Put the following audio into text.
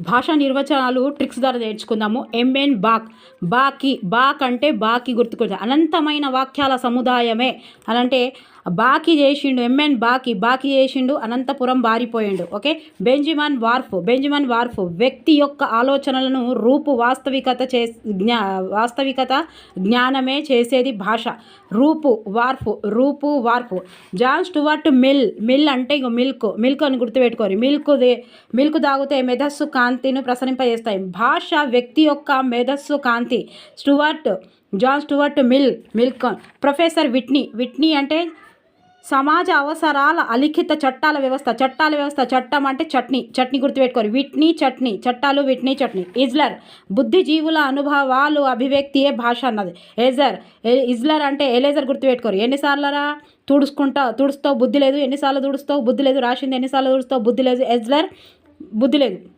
భాషా నిర్వచనాలు ట్రిక్స్ ద్వారా నేర్చుకుందాము. MN back. బాకి బాక్ అంటే బాకి గుర్తుకొచ్చి అనంతమైన వాక్యాల సముదాయమే. అనంటే బాకీ చేసిండు ఎంఎన్ బాకీ బాకీ చేసిండు Anantapuram బారిపోయిండు okay? Benjamin Whorf Benjamin Whorf వ్యక్తి యొక్క ఆలోచనలను రూపు వాస్తవికత చే జ్ఞా వాస్తవికత జ్ఞానమే చేసేది భాష. రూపు వార్ఫ్ రూపు Whorf. John Stuart Mill Mill అంటే ఇంకో మిల్క్ మిల్క్ అని గుర్తుపెట్టుకోరు మిల్క్ మిల్క్ తాగితే మెదస్సు కాంతిని ప్రసరింపజేస్తాయి. భాష వ్యక్తి యొక్క మెదస్సు కాంతి. Stuart John Stuart Mill milk. Professor Whitney Whitney అంటే సమాజ అవసరాల అలిఖిత చట్టాల వ్యవస్థ. చట్టాల వ్యవస్థ చట్టం అంటే చట్నీ. చట్నీ గుర్తుపెట్టుకోరు. వీటిని చట్నీ. చట్టాలు వీటిని చట్నీ. ఇజ్లర్. బుద్ధిజీవుల అనుభవాలు అభివ్యక్తియే భాష అన్నది. ఎజర్. ఇజ్లర్ అంటే ఎలేజర్ గుర్తుపెట్టుకోరు. ఎన్నిసార్లరా? తుడుచుకుంటా తుడుస్తావు బుద్ధి లేదు. ఎన్నిసార్లు తుడుస్తావు? బుద్ధి లేదు. రాసింది ఎన్నిసార్లు తుడుస్తావు? బుద్ధి లేదు. ఎజ్లర్. బుద్ధి లేదు.